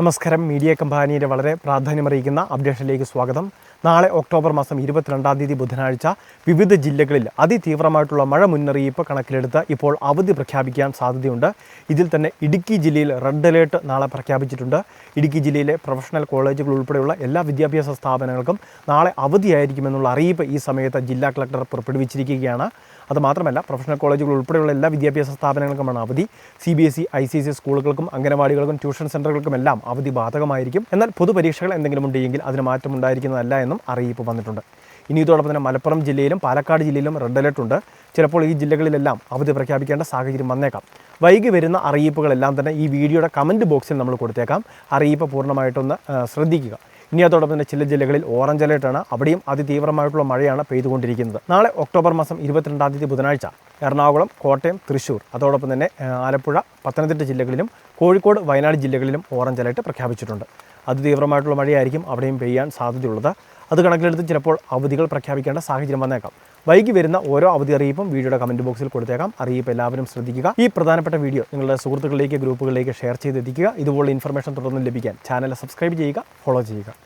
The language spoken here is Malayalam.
നമസ്കാരം. മീഡിയ കമ്പാനിയുടെ വളരെ പ്രാധാന്യമറിയിക്കുന്ന അപ്ഡേഷനിലേക്ക് സ്വാഗതം. നാളെ ഒക്ടോബർ മാസം ഇരുപത്തിരണ്ടാം തീയതി ബുധനാഴ്ച വിവിധ ജില്ലകളിൽ അതിതീവ്രമായിട്ടുള്ള മഴ മുന്നറിയിപ്പ് കണക്കിലെടുത്ത് ഇപ്പോൾ അവധി പ്രഖ്യാപിക്കാൻ സാധ്യതയുണ്ട്. ഇതിൽ തന്നെ ഇടുക്കി ജില്ലയിൽ റെഡ് അലേർട്ട് നാളെ പ്രഖ്യാപിച്ചിട്ടുണ്ട്. ഇടുക്കി ജില്ലയിലെ പ്രൊഫഷണൽ കോളേജുകൾ ഉൾപ്പെടെയുള്ള എല്ലാ വിദ്യാഭ്യാസ സ്ഥാപനങ്ങൾക്കും നാളെ അവധിയായിരിക്കുമെന്നുള്ള അറിയിപ്പ് ഈ സമയത്ത് ജില്ലാ കളക്ടർ പുറപ്പെടുവിച്ചിരിക്കുകയാണ്. അതുമാത്രമല്ല പ്രൊഫഷണൽ കോളേജുകൾ ഉൾപ്പെടെയുള്ള എല്ലാ വിദ്യാഭ്യാസ സ്ഥാപനങ്ങൾക്കുമാണ് അവധി. C B S E I C C സ്കൂളുകൾക്കും അംഗനവാടികൾക്കും ട്യൂഷൻ സെന്ററുകൾക്കും എല്ലാം അവധി ബാധകമായിരിക്കും. എന്നാൽ പൊതുപരീക്ഷകൾ എന്തെങ്കിലും ഉണ്ടെങ്കിൽ അതിന് മാറ്റം ഉണ്ടായിരിക്കുന്നതല്ല എന്നും അറിയിപ്പ് വന്നിട്ടുണ്ട്. ഇനി ഇതോടൊപ്പം തന്നെ മലപ്പുറം ജില്ലയിലും പാലക്കാട് ജില്ലയിലും റെഡ് അലർട്ട് ഉണ്ട്. ചിലപ്പോൾ ഈ ജില്ലകളിലെല്ലാം അവധി പ്രഖ്യാപിക്കേണ്ട സാഹചര്യം വന്നേക്കാം. വൈകി വരുന്ന അറിയിപ്പുകളെല്ലാം തന്നെ ഈ വീഡിയോയുടെ കമന്റ് ബോക്സിൽ നമ്മൾ കൊടുത്തേക്കാം. അറിയിപ്പ് പൂർണമായിട്ടൊന്ന് ശ്രദ്ധിക്കുക. ഇനി അതോടൊപ്പം തന്നെ ചില ജില്ലകളിൽ ഓറഞ്ച് അലേർട്ടാണ് അവിടെയും അതിതീവ്രമായിട്ടുള്ള മഴയാണ് പെയ്തുകൊണ്ടിരിക്കുന്നത്. നാളെ ഒക്ടോബർ മാസം ഇരുപത്തിരണ്ടാം തീയതി ബുധനാഴ്ച എറണാകുളം കോട്ടയം തൃശ്ശൂർ അതോടൊപ്പം തന്നെ ആലപ്പുഴ പത്തനംതിട്ട ജില്ലകളിലും കോഴിക്കോട് വയനാട് ജില്ലകളിലും ഓറഞ്ച് അലേർട്ട് പ്രഖ്യാപിച്ചിട്ടുണ്ട്. അതിതീവ്രമായിട്ടുള്ള മഴയായിരിക്കും അവിടെയും പെയ്യാൻ സാധ്യതയുള്ളത്. അത് കണക്കിലെടുത്ത് ചിലപ്പോൾ അവധികൾ പ്രഖ്യാപിക്കേണ്ട സാഹചര്യം വന്നേക്കാം. വൈകി വരുന്ന ഓരോ അവധി അറിയിപ്പും വീഡിയോയുടെ കമന്റ് ബോക്സിൽ കൊടുത്തേക്കാം. അറിയിപ്പ് എല്ലാവരും ശ്രദ്ധിക്കുക. ഈ പ്രധാനപ്പെട്ട വീഡിയോ നിങ്ങളുടെ സുഹൃത്തുക്കളിലേക്ക് ഗ്രൂപ്പുകളിലേക്ക് ഷെയർ ചെയ്തെത്തിക്കുക. ഇതുപോലുള്ള ഇൻഫർമേഷൻ തുടർന്ന് ലഭിക്കാൻ ചാനൽ സബ്സ്ക്രൈബ് ചെയ്യുക ഫോളോ ചെയ്യുക.